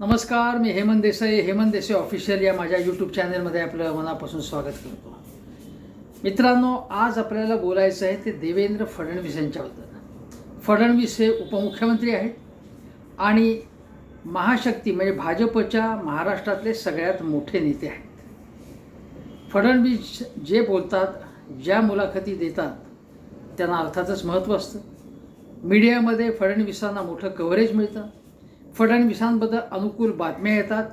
नमस्कार मी हेमंत देसाई. हेमंत देसाई ऑफिशियल या माझ्या यूट्यूब चॅनलमध्ये आपलं मनापासून स्वागत करतो. मित्रांनो आज आपल्याला बोलायचं आहे ते देवेंद्र फडणवीस यांच्याबद्दल. फडणवीस हे उपमुख्यमंत्री आहेत आणि महाशक्ती म्हणजे भाजपच्या महाराष्ट्रातले सगळ्यात मोठे नेते आहेत. फडणवीस जे बोलतात ज्या मुलाखती देतात त्यांना अर्थातच महत्त्व असतं. मीडियामध्ये फडणवीसांना मोठं कव्हरेज मिळतं. फडणवीसांबद्दल अनुकूल बातम्या येतात.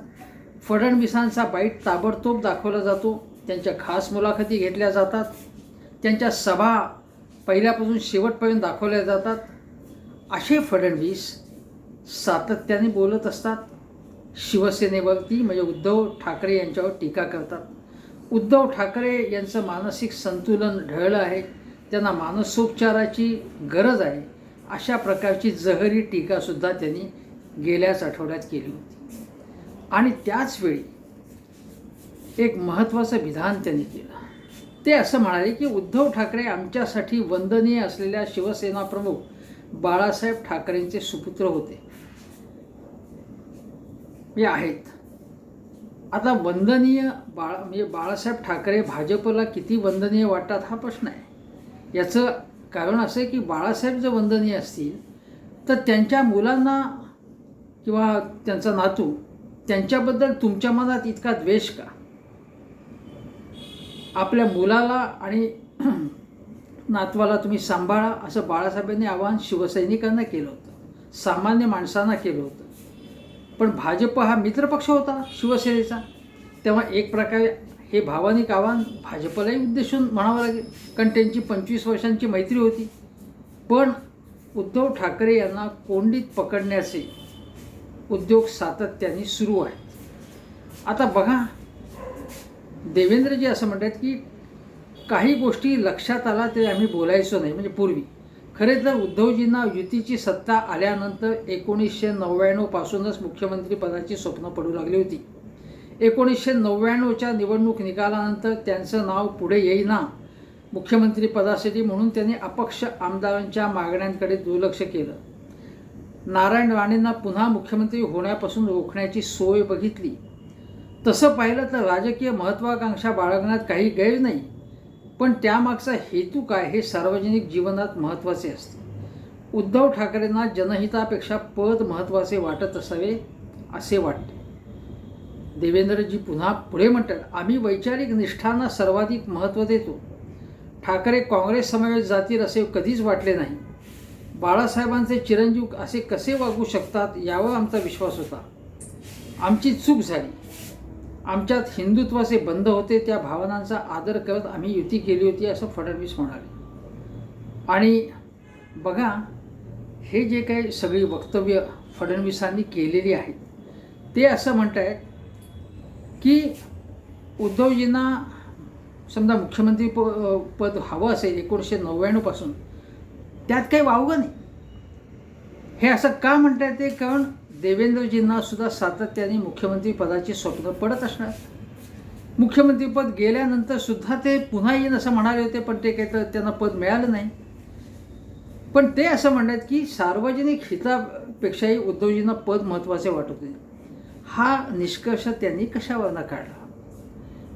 फडणवीसांचा बाईट ताबडतोब दाखवला जातो. त्यांच्या खास मुलाखती घेतल्या जातात. त्यांच्या सभा पहिल्यापासून शेवटपर्यंत दाखवल्या जातात. असे फडणवीस सातत्याने बोलत असतात. शिवसेनेवरती म्हणजे उद्धव ठाकरे यांच्यावर टीका करतात. उद्धव ठाकरे यांचं मानसिक संतुलन ढळलं आहे. त्यांना मानसोपचाराची गरज आहे. अशा प्रकारची जहरी टीकासुद्धा त्यांनी गेल्याच आठवड्यात केली होती. आणि त्याचवेळी एक महत्त्वाचं विधान त्यांनी केलं. ते असं म्हणाले की उद्धव ठाकरे आमच्यासाठी वंदनीय असलेल्या शिवसेना प्रमुख बाळासाहेब ठाकरेंचे सुपुत्र होते. हे आहेत. आता वंदनीय बाळा म्हणजे बाळासाहेब ठाकरे भाजपला किती वंदनीय वाटतात हा प्रश्न आहे. याचं कारण असं आहे की बाळासाहेब जर वंदनीय असतील तर त्यांच्या मुलांना किंवा त्यांचा नातू त्यांच्याबद्दल तुमच्या मनात इतका द्वेष का? आपल्या मुलाला आणि नातवाला तुम्ही सांभाळा असं बाळासाहेबांनी आवाहन शिवसैनिकांना केलं होतं. सामान्य माणसांना केलं होतं. पण भाजप हा मित्रपक्ष होता शिवसेनेचा. तेव्हा एक प्रकारे हे भावनिक आव्हान भाजपलाही उद्देशून म्हणावं लागेल कारण त्यांची पंचवीस वर्षांची मैत्री होती. पण उद्धव ठाकरे यांना कोंडीत पकडण्याचे उद्योग सातत्याने सुरू आहेत आता बघा देवेंद्रजी असं म्हणतात की काही गोष्टी लक्षात आला तरी आम्ही बोलायचो नाही म्हणजे पूर्वी. खरे तर उद्धवजींना युतीची सत्ता आल्यानंतर एकोणीसशे नव्याण्णवपासूनच मुख्यमंत्रीपदाची स्वप्न पडू लागली होती. एकोणीसशे नव्याण्णवच्या निवडणूक निकालानंतर त्यांचं नाव पुढे येईना. मुख्यमंत्रीपदासाठी म्हणून त्यांनी अपक्ष आमदारांच्या मागण्यांकडे दुर्लक्ष केलं. नारायण राणेंना पुन्हा मुख्यमंत्री होण्यापासून रोखण्याची सोय बघितली. तसं पाहिलं तर राजकीय महत्त्वाकांक्षा बाळगण्यात काही गैर नाही पण त्यामागचा हेतू काय हे सार्वजनिक जीवनात महत्त्वाचे असते. उद्धव ठाकरेंना जनहितापेक्षा पद महत्त्वाचे वाटत असावे असे वाटते. देवेंद्रजी पुन्हा पुढे म्हणतात आम्ही वैचारिक निष्ठांना सर्वाधिक महत्त्व देतो. ठाकरे काँग्रेस समवेत जातील असे कधीच वाटले नाही. बाळासाहेबांचे चिरंजीव असे कसे वागू शकतात यावर आमचा विश्वास होता. आमची चूक झाली. आमच्यात हिंदुत्वाचे बंध होते त्या भावनांचा आदर करत आम्ही युती केली होती असं फडणवीस म्हणाले. आणि बघा हे जे काही सगळी वक्तव्य फडणवीसांनी केलेली आहेत ते असं म्हणत आहेत की उद्धवजींना समजा मुख्यमंत्री प पद हवं असेल एकोणीसशे नव्याण्णवपासून त्यात काही वावगं नाही. हे असं का म्हणता येते कारण देवेंद्रजींना सुद्धा सातत्याने मुख्यमंत्रीपदाचे स्वप्न पडत असणार. मुख्यमंत्रीपद गेल्यानंतर सुद्धा ते पुन्हा येईन असं म्हणाले होते पण ते काही तर त्यांना पद मिळालं नाही. पण ते असं म्हणतात की सार्वजनिक हितापेक्षाही उद्धवजींना पद महत्त्वाचे वाटत होते हा निष्कर्ष त्यांनी कशावरनं काढला?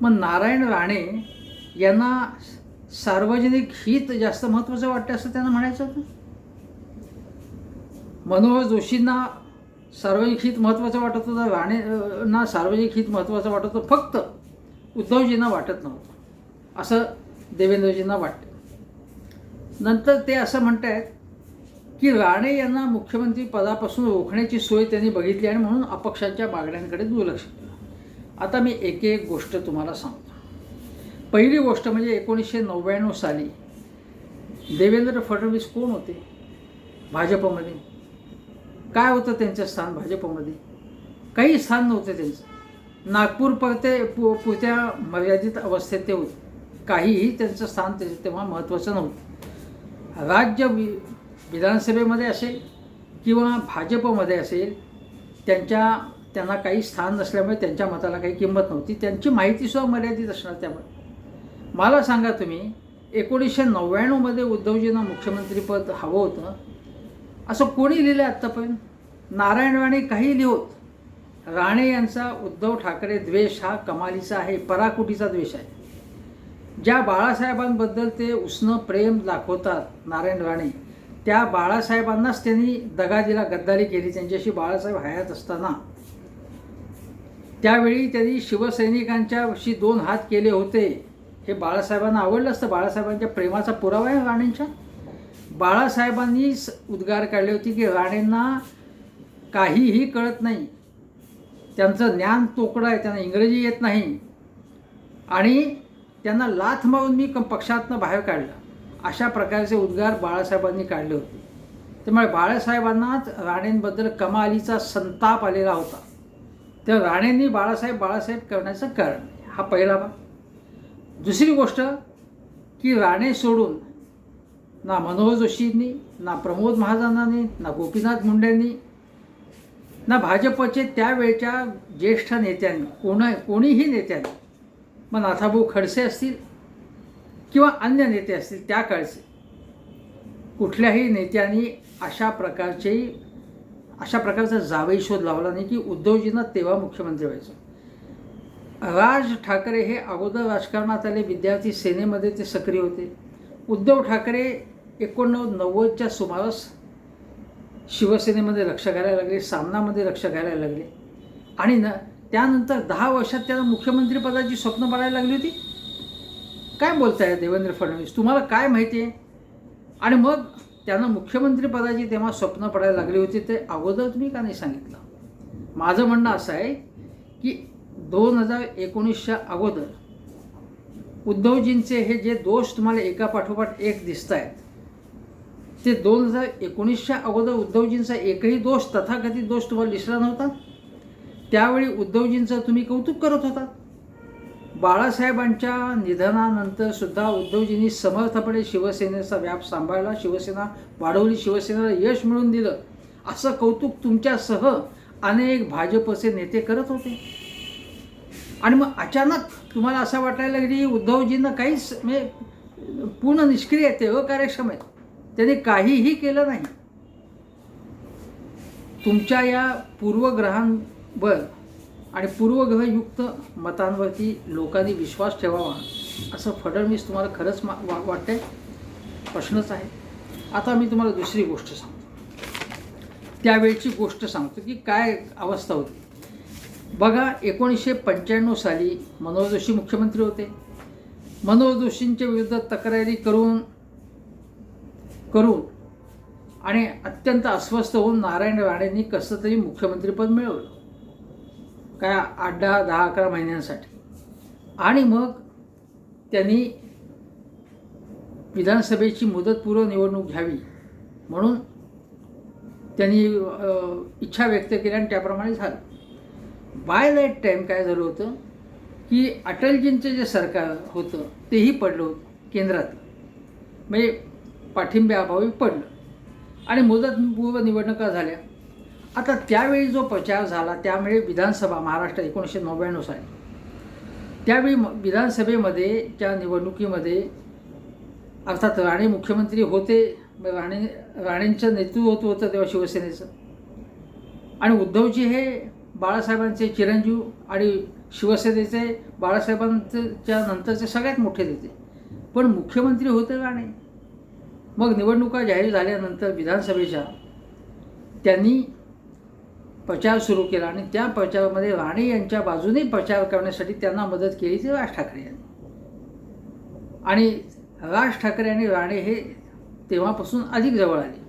मग नारायण राणे यांना सार्वजनिक हित जास्त महत्त्वाचं वाटतं असं त्यांना म्हणायचं होतं? मनोहर जोशींना सार्वजनिक हित महत्त्वाचं वाटत होतं राणेंना सार्वजनिक हित महत्त्वाचं वाटत होतं फक्त उद्धवजींना वाटत नव्हतं. असं देवेंद्रजींना वाटतं नंतर ते असं म्हणत आहेत की राणे यांना मुख्यमंत्री पदापासून रोखण्याची सोय त्यांनी बघितली आणि म्हणून अपक्षांच्या मागण्यांकडे दुर्लक्ष केलं. आता मी एक एक गोष्ट तुम्हाला सांगतो. पहिली गोष्ट म्हणजे एकोणीसशे नव्याण्णव साली देवेंद्र फडणवीस कोण होते? भाजपमध्ये. काय होतं त्यांचं स्थान भाजपमध्ये? काही स्थान नव्हतं त्यांचं. नागपूर परते पु पुरत्या मर्यादित अवस्थेत ते होते. काहीही त्यांचं स्थान ते तेव्हा महत्त्वाचं नव्हतं. राज्य वि विधानसभेमध्ये असेल किंवा भाजपमध्ये असेल त्यांच्या त्यांना काही स्थान नसल्यामुळे त्यांच्या मताला काही किंमत नव्हती. त्यांची माहितीसुद्धा मर्यादित असणार त्यामुळे मला सांगा तुम्ही एकोणीसशे नव्याण्णवमध्ये उद्धवजींना मुख्यमंत्रीपद हवं होतं. असं कोणी लिहिलं आहे आत्तापर्यंत नारायण राणे काही लिहोत. राणे यांचा उद्धव ठाकरे द्वेष हा कमालीचा आहे पराकुटीचा द्वेष आहे. ज्या बाळासाहेबांबद्दल ते उष्ण प्रेम दाखवतात नारायण राणे त्या बाळासाहेबांनाच त्यांनी दगा दिला गद्दारी केली. त्यांच्याशी बाळासाहेब हयात असताना. त्यावेळी त्यांनी शिवसैनिकांच्याशी दोन हात केले होते. हे बाळासाहेबांना आवडलं असतं. बाळासाहेबांच्या प्रेमाचा पुरावा आहे राणेंच्या. बाळासाहेबांनी स- उद्गार काढले होते की राणेंना काहीही कळत नाही. त्यांचं ज्ञान तोकडं आहे. त्यांना इंग्रजी येत नाही. आणि त्यांना लाथ मारून मी पक्षातनं बाहेर काढलं. अशा प्रकारचे उद्गार बाळासाहेबांनी काढले होते. त्यामुळे बाळासाहेबांनाच राणेंबद्दल कमालीचा संताप आलेला होता. तर राणेंनी बाळासाहेब बाळासाहेब करण्याचं कारण हा पहिला भाग. दुसरी गोष्ट की राणे सोडून ना मनोहर जोशींनी ना प्रमोद महाजनांनी ना गोपीनाथ मुंडेंनी ना भाजपचे त्यावेळच्या ज्येष्ठ नेत्यांनी कोण कोणीही नेत्यांनी मग नाथाभाऊ खडसे असतील किंवा अन्य नेते असतील त्या काळचे कुठल्याही नेत्यांनी अशा प्रकारचे अशा प्रकारचा जावई शोध लावला नाही की उद्धवजींना तेव्हा मुख्यमंत्री व्हायचं. राज ठाकरे हे अगोदर राजकारणात आले. विद्यार्थी सेनेमध्ये ते सक्रिय होते. उद्धव ठाकरे एकोणनव्वद नव्वदच्या सुमारास शिवसेनेमध्ये लक्ष घालायला लागले सामनामध्ये लक्ष घालायला लागले. आणि न त्यानंतर दहा वर्षात त्यांना मुख्यमंत्रीपदाची स्वप्न पडायला लागली होती. काय बोलताय देवेंद्र फडणवीस? तुम्हाला काय माहिती आहे? आणि मग त्यांना मुख्यमंत्रीपदाची तेव्हा स्वप्न पडायला लागली होती ते अगोदर तुम्ही का नाही सांगितलं? माझं म्हणणं असं आहे की दोन हजार एकोणीसच्या अगोदर उद्धवजींचे हे जे दोष तुम्हाला एका पाठोपाठ एक दिसत आहेत ते दोन हजार एकोणीसच्या अगोदर उद्धवजींचा एकही दोष तथाकथित दोष तुम्हाला दिसला नव्हता? त्यावेळी उद्धवजींचं तुम्ही कौतुक करत होता? बाळासाहेबांच्या निधनानंतर सुद्धा उद्धवजींनी समर्थपणे शिवसेनेचा व्याप सांभाळला शिवसेना वाढवली शिवसेनेला यश मिळवून दिलं. असं कौतुक तुमच्यासह अनेक भाजपचे नेते करत होते. आणि मग अचानक तुम्हाला असं वाटायला की उद्धवजींना काहीच म्हणजे पूर्ण निष्क्रिय आहेत ते अकार्यक्षम आहेत. त्यांनी काहीही केलं नाही. तुमच्या या पूर्वग्रहांवर आणि पूर्वग्रहयुक्त मतांवरती लोकांनी विश्वास ठेवावा असं फडणवीस तुम्हाला खरंच मा वा वाटतंय? प्रश्नच आहे. आता मी तुम्हाला दुसरी गोष्ट सांगतो. त्यावेळची गोष्ट सांगतो की काय अवस्था होती. बघा एकोणीसशे पंच्याण्णव साली मनोहर जोशी मुख्यमंत्री होते. मनोहर जोशींच्या विरुद्ध तक्रारी करून करून आणि अत्यंत अस्वस्थ होऊन नारायण राणेंनी कसं तरी मुख्यमंत्रीपद मिळवलं. काय? आठ दहा दहा अकरा महिन्यांसाठी. आणि मग त्यांनी विधानसभेची मुदतपूर्व निवडणूक घ्यावी म्हणून त्यांनी इच्छा व्यक्त केली आणि त्याप्रमाणे झालं. बाय लाइट टाईम काय झालं होतं? की अटलजींचं जे सरकार होतं तेही पडलं होतं केंद्रात. म्हणजे पाठिंब्याअभावी पडलं. आणि मुदतपूर्व निवडणुका झाल्या. आता त्यावेळी जो प्रचार झाला त्यामुळे विधानसभा महाराष्ट्र एकोणीसशे नव्याण्णव साली. त्यावेळी म- विधानसभेमध्ये त्या निवडणुकीमध्ये अर्थात राणे मुख्यमंत्री होते राणे राणेंचं नेतृत्व होतं तेव्हा शिवसेनेचं. आणि उद्धवजी हे बाळासाहेबांचे चिरंजीव आणि शिवसेनेचे बाळासाहेबांच्या नंतरचे सगळ्यात मोठे नेते. पण मुख्यमंत्री होते राणे मग निवडणुका जाहीर झाल्यानंतर विधानसभेच्या त्यांनी प्रचार सुरू केला आणि त्या प्रचारामध्ये राणे यांच्या बाजूने प्रचार करण्यासाठी त्यांना मदत केली ती राज ठाकरे यांनी. आणि राज ठाकरे आणि राणे हे तेव्हापासून अधिक जवळ आले.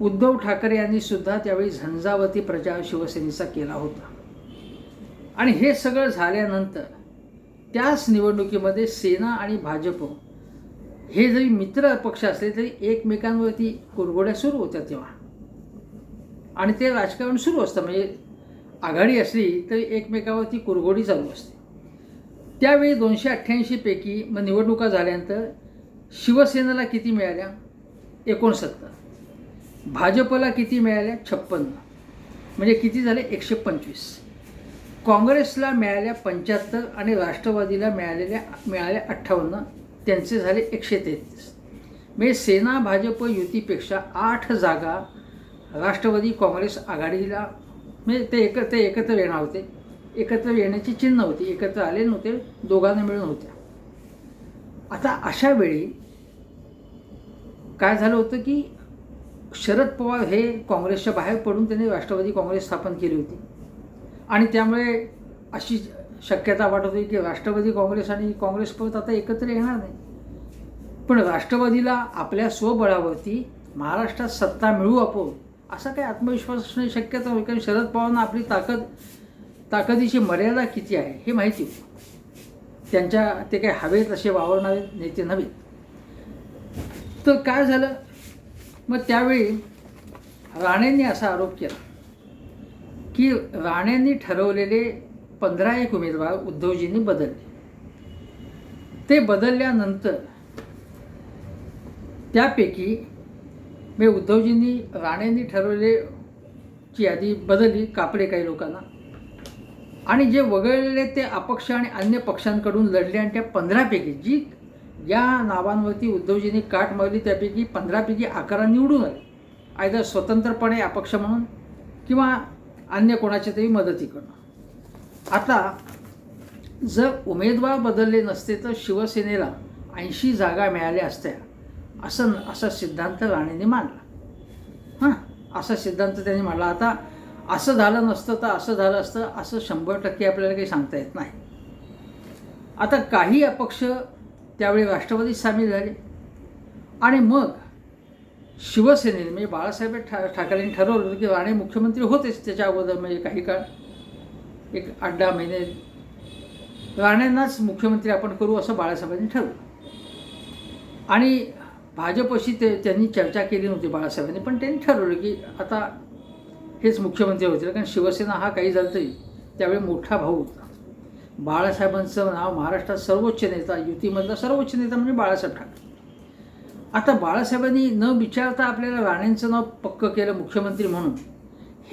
उद्धव ठाकरे यांनी सुद्धा त्यावेळी झंझावती प्रचार शिवसेनेचा केला होता. आणि हे सगळं झाल्यानंतर त्याच निवडणुकीमध्ये सेना आणि भाजप हे जरी मित्र पक्ष असले तरी एकमेकांवरती कुरघोड्या सुरू होत्या तेव्हा. आणि ते राजकारण सुरू असतं. म्हणजे आघाडी असली तरी एकमेकावरती कुरघोडी चालू असते. त्यावेळी दोनशे अठ्ठ्याऐंशीपैकी मग निवडणुका झाल्यानंतर शिवसेनेला किती मिळाल्या? एकोणसत्तर. भाजपला किती मिळाल्या? छप्पन्न. म्हणजे किती झाले? एकशे पंचवीस. काँग्रेसला मिळाल्या पंच्याहत्तर आणि राष्ट्रवादीला मिळालेल्या मिळाल्या अठ्ठावन्न. त्यांचे झाले एकशे तेहतीस. म्हणजे सेना भाजप युतीपेक्षा आठ जागा राष्ट्रवादी काँग्रेस आघाडीला म्हणजे ते एक ते एकत्र येणार होते. एकत्र येण्याची चिन्ह होती. एकत्र आले नव्हते. दोघांना मिळून होत्या. आता अशा वेळी काय झालं होतं की शरद पवार हे काँग्रेसच्या बाहेर पडून त्यांनी राष्ट्रवादी काँग्रेस स्थापन केली होती. आणि त्यामुळे अशी शक्यता वाटत होती की राष्ट्रवादी काँग्रेस आणि काँग्रेस परत आता एकत्र येणार नाही. पण राष्ट्रवादीला आपल्या स्वबळावरती महाराष्ट्रात सत्ता मिळू आपण असा काही आत्मविश्वास असणे शक्यता होईल कारण शरद पवारांना आपली ताकद ताकदीची मर्यादा किती आहे हे माहिती होती. त्यांच्या ते काही हवेत असे वावरणारे नेते नव्हे. तर काय झालं? मग त्यावेळी राणेंनी असा आरोप केला की राणेंनी ठरवलेले पंधरा एक उमेदवार उद्धवजींनी बदलले. ते बदलल्यानंतर त्यापैकी मी उद्धवजींनी राणेंनी ठरवलेची ची यादी बदलली कापडे काही लोकांना. आणि जे वगळलेले ते अपक्ष आणि अन्य पक्षांकडून लढले आणि त्या पंधरापैकी जी या नावांवरती उद्धवजींनी काट मारली त्यापैकी पंधरापैकी अकरा निवडून आले. आयदर स्वतंत्रपणे अपक्ष म्हणून किंवा अन्य कोणाच्या तरी मदतीकडनं आता जर उमेदवार बदलले नसते तर शिवसेनेला ऐंशी जागा मिळाल्या असत्या असं असा सिद्धांत राणेंनी मांडला. हां? असा सिद्धांत त्यांनी मांडला. आता असं झालं नसतं तर असं झालं असतं असं शंभर टक्के आपल्याला काही सांगता येत नाही. आता काही अपक्ष त्यावेळी राष्ट्रवादीत सामील झाले. आणि मग शिवसेनेने म्हणजे बाळासाहेब ठा ठाकरेंनी ठरवलं होतं की राणे मुख्यमंत्री होतेच त्याच्या अगोदर म्हणजे काही काळ एक आठ दहा महिने. राणेंनाच मुख्यमंत्री आपण करू असं बाळासाहेबांनी ठरवलं. आणि भाजपशी ते त्यांनी चर्चा केली नव्हती बाळासाहेबांनी पण त्यांनी ठरवलं की आता हेच मुख्यमंत्री होतील कारण शिवसेना हा काही झालं तरी त्यावेळी मोठा भाऊ होता. बाळासाहेबांचं नाव महाराष्ट्रात सर्वोच्च नेता युतीमधला सर्वोच्च नेता म्हणजे बाळासाहेब ठाकरे. आता बाळासाहेबांनी न विचारता आपल्याला राणेंचं नाव पक्कं केलं मुख्यमंत्री म्हणून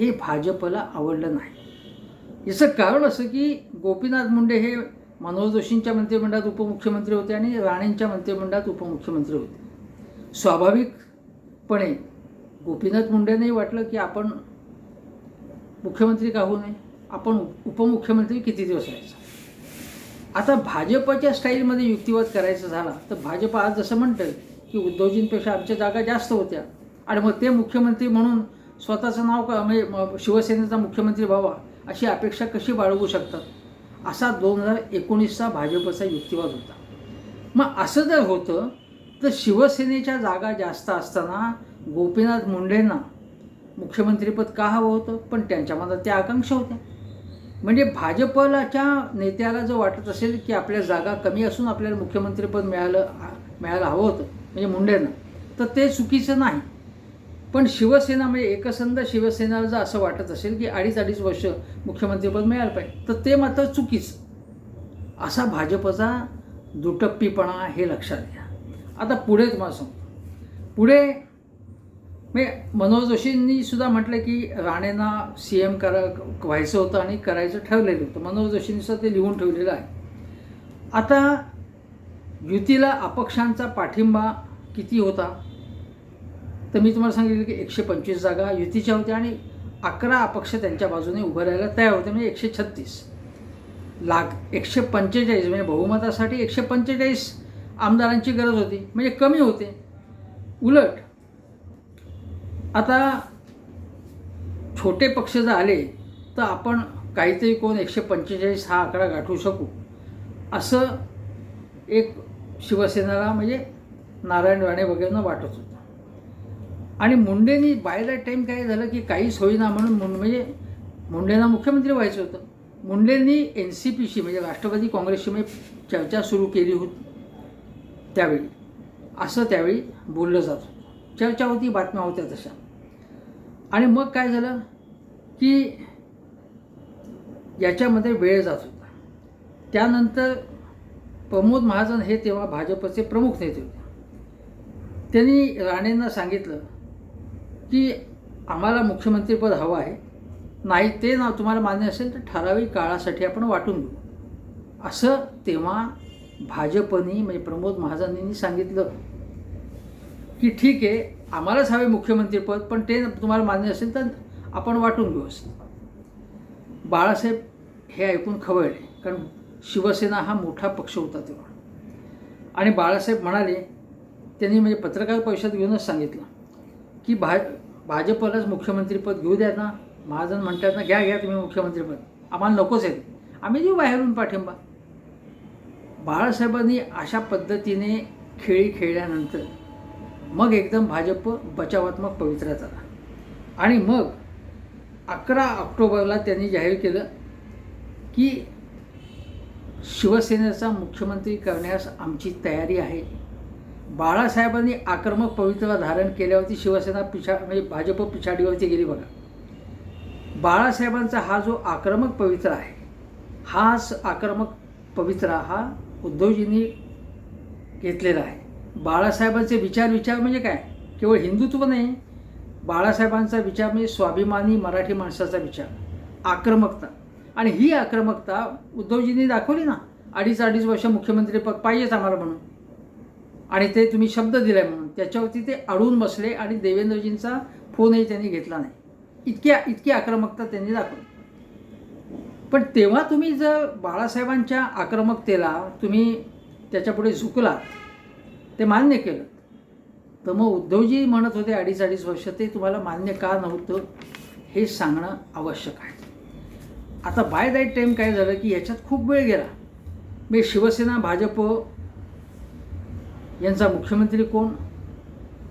हे भाजपला आवडलं नाही. याचं कारण असं की गोपीनाथ मुंडे हे मनोहर जोशींच्या मंत्रिमंडळात उपमुख्यमंत्री होते आणि राणेंच्या मंत्रिमंडळात उपमुख्यमंत्री होते. स्वाभाविकपणे गोपीनाथ मुंडेंनाही वाटलं की आपण मुख्यमंत्री का होऊ नये? आपण उपमुख्यमंत्री किती दिवस राहायचा? आता भाजपच्या स्टाईलमध्ये युक्तिवाद करायचा झाला तर भाजप आज जसं म्हणतं की उद्धवजींपेक्षा आमच्या जागा जास्त होत्या. आणि मग ते मुख्यमंत्री म्हणून स्वतःचं नाव का म्हणजे शिवसेनेचा मुख्यमंत्री व्हावा अशी अपेक्षा कशी बाळगू शकतात? असा दोन हजार एकोणीसचा भाजपचा युक्तिवाद होता. मग असं जर होतं तर शिवसेनेच्या जागा जास्त असताना गोपीनाथ मुंडेंना मुख्यमंत्रीपद का हवं होतं? पण त्यांच्या मनात त्या आकांक्षा होत्या. म्हणजे भाजपलाच्या नेत्याला जर वाटत असेल की आपल्या जागा कमी असून आपल्याला मुख्यमंत्रीपद मिळालं मिळायला हवं होतं म्हणजे मुंडेंना तर ते चुकीचं नाही. पण शिवसेना म्हणजे एकसंध शिवसेनेला जर असं वाटत असेल की अडीच अडीच वर्ष मुख्यमंत्रीपद मिळालं पाहिजे तर ते मात्र चुकीचं. असा भाजपचा दुटप्पीपणा हे लक्षात घ्या. आता पुढे तुम्हाला सांगतो. पुढे म्हणजे मनोज जोशींनी सुद्धा म्हटलं की राणेंना सी एम करा व्हायचं होतं आणि करायचं ठरलेलं होतं. मनोहर जोशींनी सुद्धा ते लिहून ठेवलेलं आहे. आता युतीला अपक्षांचा पाठिंबा किती होता? तर मी तुम्हाला सांगितलं की एकशे पंचवीस जागा युतीच्या होत्या आणि अकरा अपक्ष त्यांच्या बाजूने उभं राहायला तयार होते म्हणजे एकशे छत्तीस. लाख एकशे पंचेचाळीस म्हणजे बहुमतासाठी एकशे पंचेचाळीस आमदारांची गरज होती म्हणजे कमी होते. उलट आता छोटे पक्ष जर आले तर आपण काहीतरी कोण एकशे पंचेचाळीस हा आकडा गाठू शकू. असं एक शिवसेनेला म्हणजे नारायण राणे वगैरेनं वाटत होतं. आणि मुंडेंनी बाय द टाईम काय झालं की काहीच होईना म्हणून मुं म्हणजे मुंडेंना मुख्यमंत्री व्हायचं होतं. मुंडेंनी एन सी पीशी म्हणजे राष्ट्रवादी काँग्रेसशी म्हणजे चर्चा सुरू केली होती त्यावेळी. असं त्यावेळी बोललं जात होतं. चर्चा होती बातम्या होत्या तशा. आणि मग काय झालं की याच्यामध्ये वेळ जात होता. त्यानंतर प्रमोद महाजन हे तेव्हा भाजपचे प्रमुख नेते होते. त्यांनी राणेंना सांगितलं की आम्हाला मुख्यमंत्रीपद हवं आहे. नाही ते ना तुम्हाला मान्य असेल तर ठराविक काळासाठी आपण वाटून घेऊ. असं तेव्हा भाजपनी म्हणजे प्रमोद महाजनांनी सांगितलं की ठीक आहे आम्हालाच हवे मुख्यमंत्रीपद पण ते तुम्हाला मान्य असेल तर आपण वाटून घेऊ असं. बाळासाहेब हे ऐकून खवळले कारण शिवसेना हा मोठा पक्ष होता तेव्हा. आणि बाळासाहेब म्हणाले त्यांनी म्हणजे पत्रकार परिषद घेऊनच सांगितलं की भा भाजपलाच मुख्यमंत्रीपद घेऊ द्या ना. महाजन म्हणतात ना घ्या घ्या तुम्ही मुख्यमंत्रीपद आम्हाला नकोच आहे. आम्ही देऊ बाहेरून पाठिंबा. बाळासाहेबांनी अशा पद्धतीने खेळी खेळल्यानंतर मग एकदम भाजप बचावात्मक पवित्र्यात आला आणि मग अकरा ऑक्टोबरला त्यांनी जाहीर केलं की शिवसेनेचा मुख्यमंत्री करण्यास आमची तयारी आहे. बाळासाहेबांनी आक्रमक पवित्रा धारण केल्यावरती शिवसेना पिछा म्हणजे भाजप पिछाडीवरती गेली बघा. बाळासाहेबांचा हा जो आक्रमक पवित्रा आहे हाच आक्रमक पवित्रा हा उद्धवजींनी घेतलेला आहे. बाळासाहेबांचे विचार विचार म्हणजे काय? केवळ हिंदुत्व नाही. बाळासाहेबांचा विचार म्हणजे स्वाभिमानी मराठी माणसाचा विचार आक्रमकता. आणि ही आक्रमकता उद्धवजींनी दाखवली ना अडीच अडीच वर्ष मुख्यमंत्री पद पाहिजेच आम्हाला म्हणून. आणि ते तुम्ही शब्द दिलाय म्हणून. त्याच्यावरती ते अडून बसले आणि देवेंद्रजींचा फोनही त्यांनी घेतला नाही. इतक्या इतकी आक्रमकता त्यांनी दाखवली. पण तेव्हा तुम्ही जर बाळासाहेबांच्या आक्रमकतेला तुम्ही त्याच्यापुढे झुकलात ते मान्य केलं. तर मग उद्धवजी म्हणत होते अडीच अडीच वर्ष ते तुम्हाला मान्य का नव्हतं हे सांगणं आवश्यक आहे. आता बाय दॅट टाईम काय झालं की याच्यात खूप वेळ गेला. मी शिवसेना भाजप यांचा मुख्यमंत्री कोण?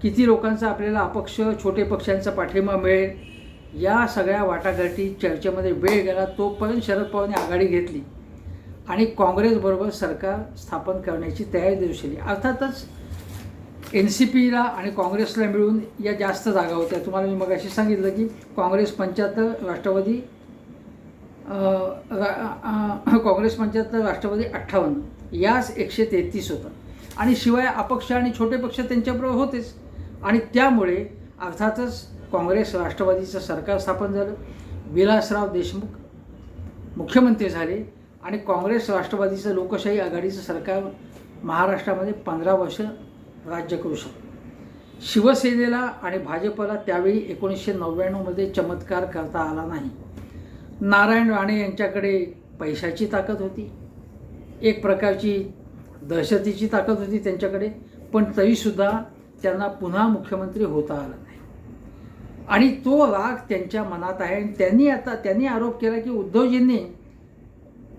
किती लोकांचा आपल्याला अपक्ष छोटे पक्षांचा पाठिंबा मिळेल? या सगळ्या वाटाघाटी चर्चेमध्ये वेळ गेला तोपर्यंत शरद पवारांनी आघाडी घेतली. आणि काँग्रेसबरोबर सरकार स्थापन करण्याची तयारी दर्शवली अर्थातच एन सी पीला आणि काँग्रेसला मिळून या जास्त जागा होत्या. तुम्हाला मी मगाशी सांगितलं की काँग्रेस पंच्याहत्तर राष्ट्रवादी काँग्रेस पंच्याहत्तर राष्ट्रवादी अठ्ठावन्न याच एकशे तेहतीस होतं. आणि शिवाय अपक्ष आणि छोटे पक्ष त्यांच्याबरोबर होतेच. आणि त्यामुळे अर्थातच काँग्रेस राष्ट्रवादीचं सरकार स्थापन झालं. विलासराव देशमुख मुख्यमंत्री झाले. आणि काँग्रेस राष्ट्रवादीचं लोकशाही आघाडीचं सरकार महाराष्ट्रामध्ये पंधरा वर्ष राज्य करू शकतो. शिवसेनेला आणि भाजपला त्यावेळी एकोणीसशे नव्याण्णवमध्ये चमत्कार करता आला नाही. नारायण राणे यांच्याकडे पैशाची ताकद होती. एक प्रकारची दहशतीची ताकद होती त्यांच्याकडे पण तरीसुद्धा त्यांना पुन्हा मुख्यमंत्री होता आला नाही. आणि तो राग त्यांच्या मनात आहे आणि त्यांनी आता त्यांनी आरोप केला की उद्धवजींनी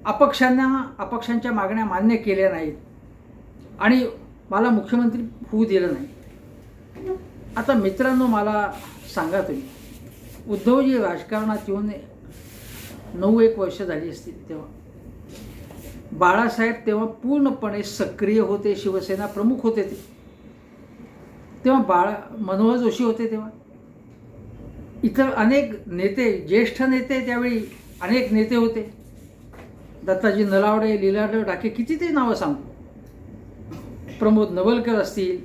अपक्षांना अपक्षांच्या मागण्या मान्य केल्या नाहीत. आणि मला मुख्यमंत्री होऊ दिलं नाही. आता मित्रांनो मला सांगा तुम्ही उद्धवजी राजकारणात येऊन नऊ एक वर्ष झाली असतील तेव्हा. बाळासाहेब तेव्हा पूर्णपणे सक्रिय होते शिवसेना प्रमुख होते ते. तेव्हा बाळा मनोहर जोशी होते तेव्हा. इतर अनेक नेते ज्येष्ठ नेते त्यावेळी अनेक नेते होते. दत्ताजी नलावडे लीलाराव डाके किती ते नावं सांगू प्रमोद नवलकर असतील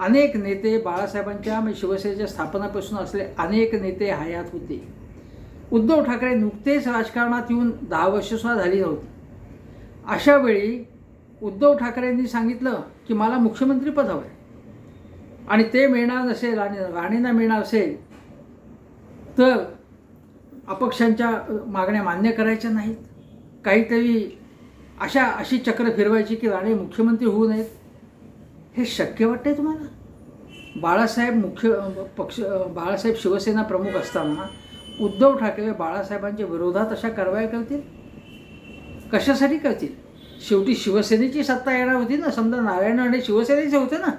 अनेक नेते बाळासाहेबांच्या म्हणजे शिवसेनेच्या स्थापनापासून असले अनेक नेते हयात होते. उद्धव ठाकरे नुकतेच राजकारणात येऊन दहा वर्षसुद्धा झाली नव्हती. अशा वेळी उद्धव ठाकरेंनी सांगितलं की मला मुख्यमंत्रीपद हवं आहे आणि ते मिळणार नसेल आणि राणेंना मिळणार असेल तर अपक्षांच्या मागण्या मान्य करायच्या नाहीत. काहीतरी अशा अशी चक्र फिरवायची की राणे मुख्यमंत्री होऊ नयेत? हे शक्य वाटतंय तुम्हाला? बाळासाहेब मुख्य पक्ष बाळासाहेब शिवसेना प्रमुख असताना उद्धव ठाकरे बाळासाहेबांच्या विरोधात अशा कारवाया करतील? कशासाठी करतील? शेवटी शिवसेनेची सत्ता येणार होती ना. समजा नारायण राणे शिवसेनेचे होते ना.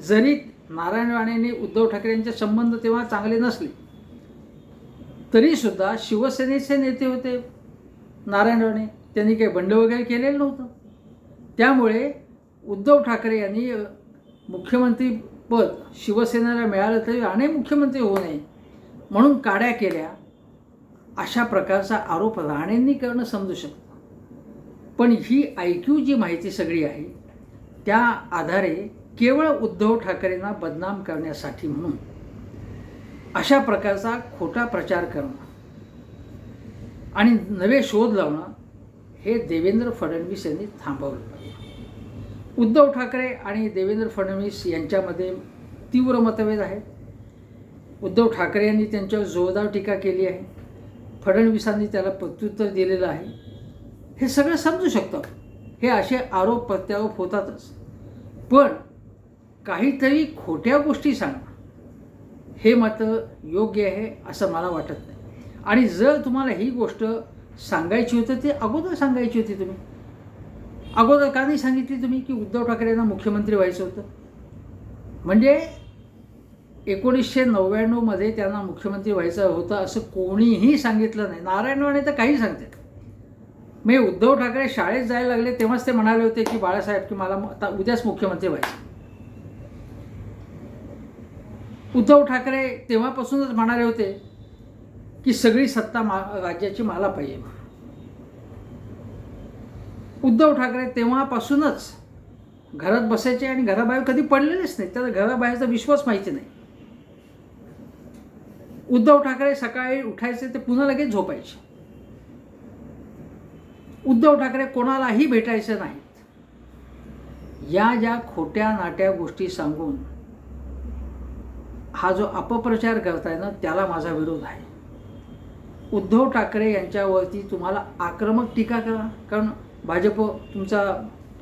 जरी नारायण राणेने उद्धव ठाकरेंचे संबंध तेव्हा चांगले नसले तरीसुद्धा शिवसेनेचे नेते होते. नारायण राणे त्यांनी काही बंड वगैरे केलेलं नव्हतं. त्यामुळे उद्धव ठाकरे यांनी मुख्यमंत्री मुख्यमंत्रीपद शिवसेनेला मिळालं तरी आणि मुख्यमंत्री होऊ नये म्हणून काड्या केल्या. अशा प्रकारचा आरोप राणेंनी करणं समजू शकतं. पण ही आयक्यू जी माहिती सगळी आहे त्या आधारे केवळ उद्धव ठाकरेंना बदनाम करण्यासाठी म्हणून अशा प्रकारचा खोटा प्रचार करणं आणि नवे शोध लावणं हे देवेंद्र फडणवीस यांनी थांबवलं पाहिजे. उद्धव ठाकरे आणि देवेंद्र फडणवीस यांच्यामध्ये तीव्र मतभेद आहेत. उद्धव ठाकरे यांनी त्यांच्यावर जोरदार टीका केली आहे. फडणवीसांनी त्याला प्रत्युत्तर दिलेलं आहे. हे सगळं समजू शकतं. हे असे आरोप प्रत्यारोप होतातच. पण काहीतरी खोट्या गोष्टी सांगणं हे मात्र योग्य आहे असं मला वाटत नाही. आणि जर तुम्हाला ही गोष्ट सांगायची होती ती अगोदर सांगायची होती तुम्ही. अगोदर का नाही सांगितली तुम्ही की उद्धव ठाकरेंना मुख्यमंत्री व्हायचं होतं? म्हणजे एकोणीसशे नव्याण्णवमध्ये त्यांना मुख्यमंत्री व्हायचं होतं असं कोणीही सांगितलं नाही. नारायण राणे तर काही सांगतात मी उद्धव ठाकरे शाळेत जायला लागले तेव्हाच ते म्हणाले होते की बाळासाहेब की मला आता उद्याच मुख्यमंत्री व्हायचं. उद्धव ठाकरे तेव्हापासूनच म्हणाले होते की सगळी सत्ता मा राज्याची मला पाहिजे. उद्धव ठाकरे तेव्हापासूनच घरात बसायचे आणि घराबाहेर कधी पडलेलेच नाही त्याला घराबाहेरचा विश्वास माहिती नाही. उद्धव ठाकरे सकाळी उठायचे ते पुन्हा लगेच झोपायचे. उद्धव ठाकरे कोणालाही भेटायचे नाहीत. या ज्या खोट्या नाट्या गोष्टी सांगून हा जो अपप्रचार करताय ना त्याला माझा विरोध आहे. उद्धव ठाकरे यांच्यावरती तुम्हाला आक्रमक टीका करा. कारण भाजप तुमचा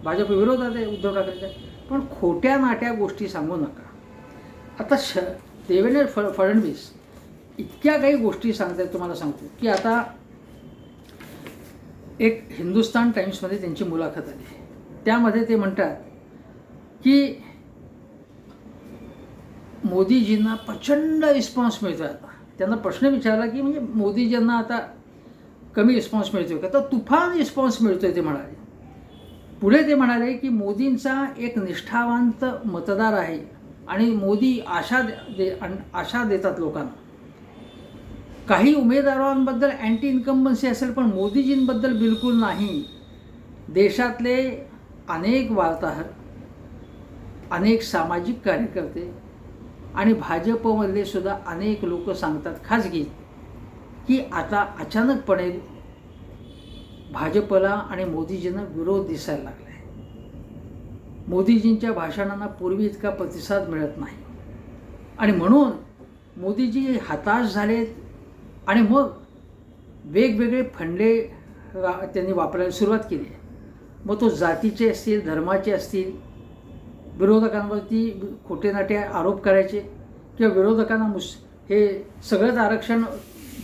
भाजप विरोधात आहे उद्धव ठाकरेच्या पण खोट्या नाट्या गोष्टी सांगू नका. आता श देवेंद्र फ फडणवीस इतक्या काही गोष्टी सांगतायत तुम्हाला सांगतो. की आता एक हिंदुस्तान टाइम्समध्ये त्यांची मुलाखत आली. त्यामध्ये ते म्हणतात की मोदीजींना प्रचंड रिस्पॉन्स मिळतो आता. त्यांना प्रश्न विचारला की म्हणजे मोदीजींना आता कमी रिस्पॉन्स मिळतो का? तर तुफान रिस्पॉन्स मिळतोय ते म्हणाले. पुढे ते म्हणाले की मोदींचा एक निष्ठावंत मतदार आहे आणि मोदी आशा दे आशा देतात लोकांना. काही उमेदवारांबद्दल अँटी इन्कम्बन्सी असेल पण मोदीजींबद्दल बिलकुल नाही. देशातले अनेक वार्ताहर अनेक सामाजिक कार्यकर्ते आणि भाजपमधले सुद्धा अनेक लोक सांगतात खाजगी की आता अचानकपणे भाजपला आणि मोदीजींना विरोध दिसायला लागला आहे मोदीजींच्या भाषणांना पूर्वी इतका प्रतिसाद मिळत नाही. आणि म्हणून मोदीजी हताश झालेत आणि मग वेगवेगळे फंडे त्यांनी वापरायला सुरुवात केली. आहे मग तो जातीचे असतील धर्माचे असतील विरोधकांवरती खोटे नाटे आरोप करायचे किंवा विरोधकांना मुस हे सगळंच आरक्षण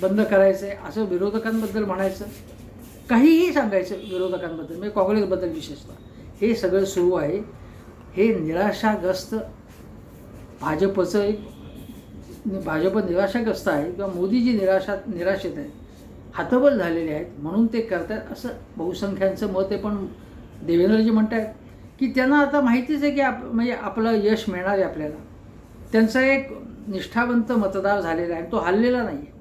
बंद करायचं आहे असं विरोधकांबद्दल म्हणायचं? काहीही सांगायचं विरोधकांबद्दल म्हणजे काँग्रेसबद्दल विशेषतः. हे सगळं सुरू आहे. हे निराशाग्रस्त भाजपचं एक भाजप निराशाग्रस्त आहे किंवा मोदीजी निराशा निराशेत आहेत हातबल झालेले आहेत म्हणून ते करतात असं बहुसंख्यांचं मत आहे. पण देवेंद्रजी म्हणत आहेत की त्यांना आता माहितीच आहे की आप म्हणजे आपलं यश मिळणार आहे आपल्याला. त्यांचा एक निष्ठावंत मतदार झालेला आहे तो हल्लेला नाही आहे.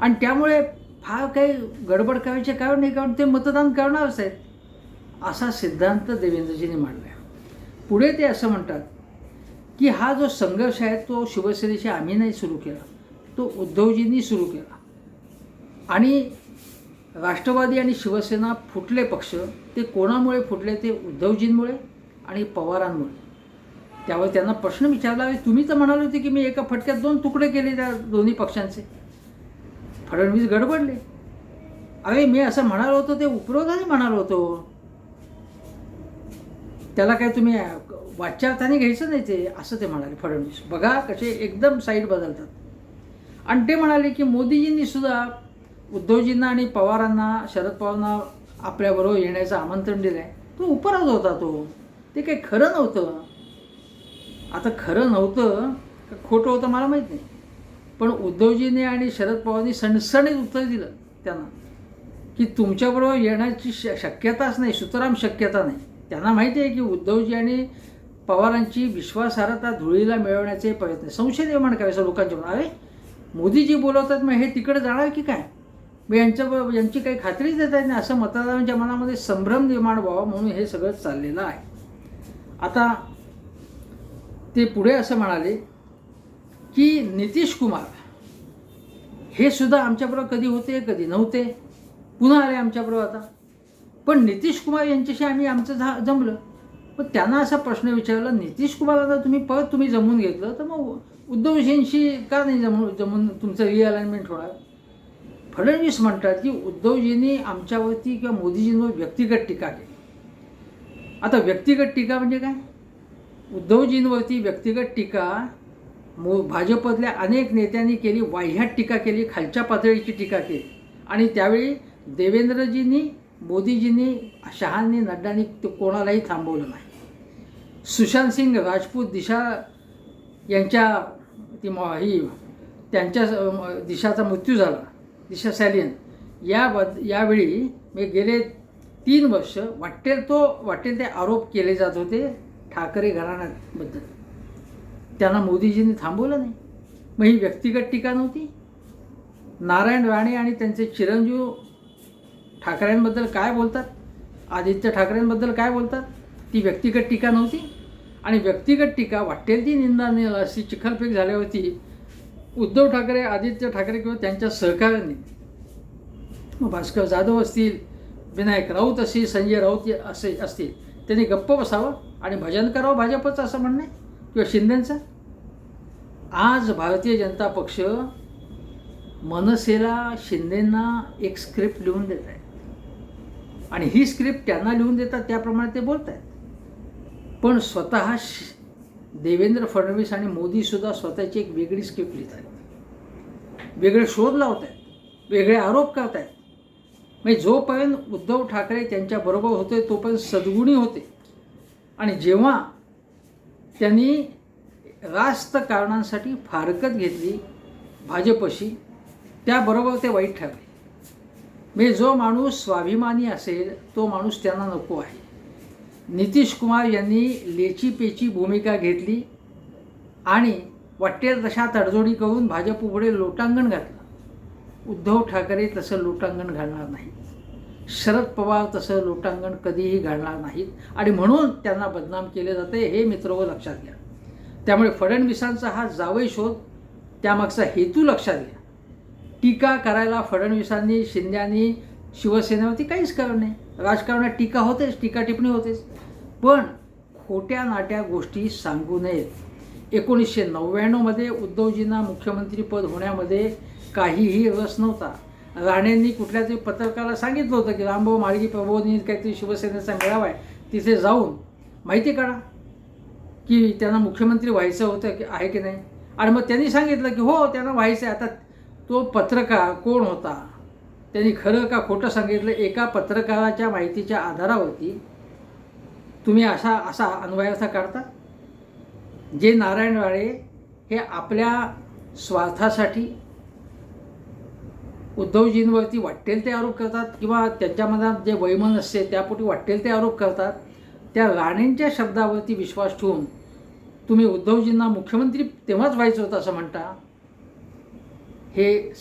आणि त्यामुळे फार काही गडबड करायचे कारण नाही कारण ते मतदान करणारच आहेत. असा सिद्धांत देवेंद्रजींनी मांडला आहे. पुढे ते असं म्हणतात की हा जो संघर्ष आहे तो शिवसेनेशी आम्ही नाही सुरू केला. तो उद्धवजींनी सुरू केला. आणि राष्ट्रवादी आणि शिवसेना फुटले पक्ष ते कोणामुळे फुटले? ते उद्धवजींमुळे आणि पवारांमुळे. त्यावर त्यांना प्रश्न विचारला तुम्ही तर म्हणाले होते की मी एका फटक्यात दोन तुकडे केले त्या दोन्ही पक्षांचे. फडणवीस गडबडले. अरे मी असं म्हणालो होतो ते उपरोधाने म्हणालो होतो. त्याला काय तुम्ही वाच्यार्थाने घ्यायचं नाही ते असं ते म्हणाले फडणवीस. बघा कसे एकदम साईड बदलतात. आणि ते म्हणाले की मोदीजींनी सुद्धा उद्धवजींना आणि पवारांना शरद पवारांना आपल्याबरोबर येण्याचं आमंत्रण दिलं आहे तो उपराध होता तो. ते काही खरं नव्हतं. आता खरं नव्हतं का खोटं होतं मला माहीत नाही. पण उद्धवजीने आणि शरद पवारांनी सणसणीत उत्तर दिलं त्यांना. की तुमच्याबरोबर येण्याची श शक्यताच नाही सुतराम शक्यता नाही. त्यांना माहिती आहे की उद्धवजी आणि पवारांची विश्वासार्हता धुळीला मिळवण्याचे प्रयत्न संशय निर्माण करायचं लोकांच्या मनात. अरे मोदीजी बोलवतात मग हे तिकडे जाणार की काय? मग यांच्या यांची काही खात्रीच देत नाही. असं मतदारांच्या मनामध्ये संभ्रम निर्माण व्हावा म्हणून हे सगळं चाललेलं आहे. आता ते पुढे असं म्हणाले की नितीश कुमार हे सुद्धा आमच्याबरोबर कधी होते कधी नव्हते. पुन्हा आले आमच्याबरोबर आता. पण नितीश कुमार यांच्याशी आम्ही आमचं झा जमलं. पण त्यांना असा प्रश्न विचारला नितीश आता तुम्ही परत तुम्ही जमून घेतलं तर मग उद्धवजींशी का नाही जमून जमून तुमचं रिअलाइनमेंट होणार? फडणवीस म्हणतात की उद्धवजींनी आमच्यावरती किंवा मोदीजींवर व्यक्तिगत टीका केली. आता व्यक्तिगत टीका म्हणजे काय? उद्धवजींवरती व्यक्तिगत टीका मो भाजपतल्या अनेक नेत्यांनी केली वाह्यात टीका केली खालच्या पातळीची टीका केली. आणि त्यावेळी देवेंद्रजींनी मोदीजींनी शहांनी नड्डांनी कोणालाही थांबवलं नाही. सुशांत सिंग राजपूत दिशा यांच्या ती म ही त्यांच्या दिशाचा मृत्यू झाला. दिशा सॅलियन या बद यावेळी मी गेले तीन वर्ष वाटेल तो वाटेल ते आरोप केले जात होते ठाकरे घराण्याबद्दल. त्यांना मोदीजींनी थांबवलं नाही. मग ही व्यक्तिगत टीका नव्हती? नारायण राणे आणि त्यांचे चिरंजीव ठाकरेंबद्दल काय बोलतात? आदित्य ठाकरेंबद्दल काय बोलतात? ती व्यक्तिगत टीका नव्हती? आणि व्यक्तिगत टीका वाटेल ती निंदा अशी चिखलफेक झाल्यावरती उद्धव ठाकरे आदित्य ठाकरे किंवा त्यांच्या सहकाऱ्यांनी. भास्कर जाधव असतील विनायक राऊत असतील संजय राऊत असे असतील त्यांनी गप्प बसावं आणि भजन करावं भाजपचं असं म्हणणं आहे? किंवा शिंदेंचं? आज भारतीय जनता पक्ष मनसेला शिंदेंना एक स्क्रिप्ट लिहून देत आहे. आणि ही स्क्रिप्ट त्यांना लिहून देतात त्याप्रमाणे ते बोलत आहेत पण स्वतः देवेंद्र फडणवीस आणि मोदीसुद्धा स्वतःची एक वेगळी स्क्रिप्ट लिहित आहेत. वेगळे शोध लावत आहेत वेगळे आरोप करत आहेत म्हणजे जोपर्यंत उद्धव ठाकरे त्यांच्याबरोबर होते तोपर्यंत सद्गुणी होते. आणि जेव्हा त्यांनी रास्त कारणांसाठी फारकत घेतली भाजपशी त्याबरोबर ते वाईट ठरले. म्हणजे जो माणूस स्वाभिमानी असेल तो माणूस त्यांना नको आहे. नितीश कुमार यांनी लेचीपेची भूमिका घेतली आणि वाटेल तशा तडजोडी करून भाजपपुढे लोटांगण घातलं. उद्धव ठाकरे तसं लोटांगण घालणार नाही शरद पवार तसं लोटांगण कधीही घालणार नाहीत. आणि म्हणून त्यांना बदनाम केले जाते हे मित्र लक्षात घ्या. त्यामुळे फडणवीसांचा हा जावई शोध त्यामागचा हेतू लक्षात घ्या. टीका करायला फडणवीसांनी शिंद्यांनी शिवसेनेवरती काहीच कारण नाही. राजकारणात टीका होतेच टीका टिप्पणी होतेच. पण खोट्या नाट्या गोष्टी सांगू नयेत. एकोणीसशे नव्याण्णवमध्ये उद्धवजींना मुख्यमंत्रीपद होण्यामध्ये काहीही रस नव्हता. राणेंनी कुठल्या तरी पत्रकाला सांगितलं होतं की रामभाऊ माळगी प्रबोधनी काहीतरी शिवसेनेचा मेळावा आहे तिथे जाऊन माहिती काढा. की त्यांना मुख्यमंत्री व्हायचं होतं की आहे की नाही? आणि मग त्यांनी सांगितलं की हो त्यांना व्हायचं आहे. आता तो पत्रकार कोण होता? त्यांनी खरं का खोटं सांगितलं? एका पत्रकाराच्या माहितीच्या आधारावरती तुम्ही असा असा काढता? जे नारायण वाळे हे आपल्या स्वार्थासाठी उद्धवजींवरती वाटेल ते आरोप करतात किंवा त्यांच्या मनात जे वैमन असते त्यापोटी वाटेल ते आरोप करतात त्या राणेंच्या शब्दावरती विश्वास ठेवून तुम्ही उद्धवजींना मुख्यमंत्री तेव्हाच व्हायचं होतं असं म्हणता? हे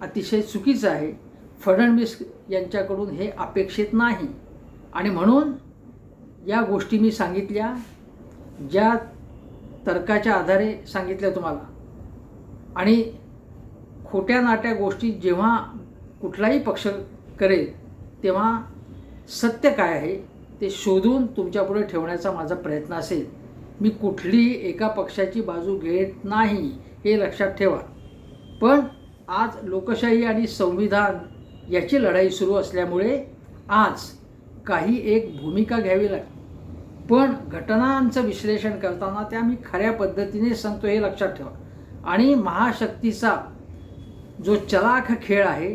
अतिशय चुकीचं आहे. फडणवीस यांच्याकडून हे अपेक्षित नाही. आणि म्हणून या गोष्टी मी सांगितल्या ज्या तर्काच्या आधारे सांगितल्या तुम्हाला. आणि खोट्या नाट्या गोष्टी जेव्हा कुठलाही पक्ष करेल तेव्हा सत्य काय आहे ते शोधून तुमच्यापुढे ठेवण्याचा माझा प्रयत्न असेल. मी कुठलीही एका पक्षाची बाजू घेत नाही हे लक्षात ठेवा. पण आज लोकशाही आणि संविधान याची लढाई सुरू असल्यामुळे आज काही एक भूमिका घ्यावी लागते. पण घटनांचं विश्लेषण करताना त्या मी खऱ्या पद्धतीने सांगतो हे लक्षात ठेवा. आणि महाशक्तीचा जो चलाख खेळ आहे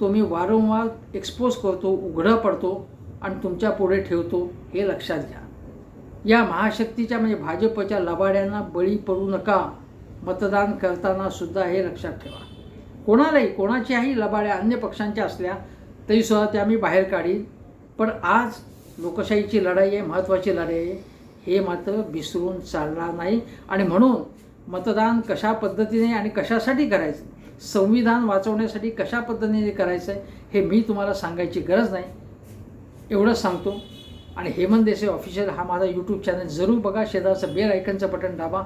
तो मी वारंवार एक्सपोज करतो उघडं पडतो आणि तुमच्यापुढे ठेवतो हे लक्षात घ्या. या महाशक्तीच्या म्हणजे भाजपच्या लबाड्यांना बळी पडू नका मतदान करताना सुद्धा हे लक्षात ठेवा. कोणालाही कोणाच्याही लबाड्या अन्य पक्षांच्या असल्या तरीसुद्धा त्या मी बाहेर काढीन. पण आज लोकशाहीची लढाई आहे महत्त्वाची लढाई आहे हे मात्र विसरून चालणार नाही. आणि म्हणून मतदान कशा पद्धतीने आणि कशासाठी करायचं? संविधान वाचवण्यासाठी कशा पद्धतीने करायचं? आहे हे मी तुम्हाला सांगायची गरज नाही. एवढंच सांगतो. आणि हेमंत देसाई ऑफिशियल हा माझा यूट्यूब चॅनल जरूर बघा. शेजारचं बेल आयकनचं बटन दाबा.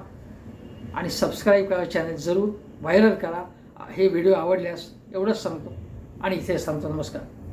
आणि सबस्क्राईब करा चॅनल जरूर. व्हायरल करा. हे व्हिडिओ आवडल्यास एवढंच सांगतो. आणि इथे सांगतो नमस्कार.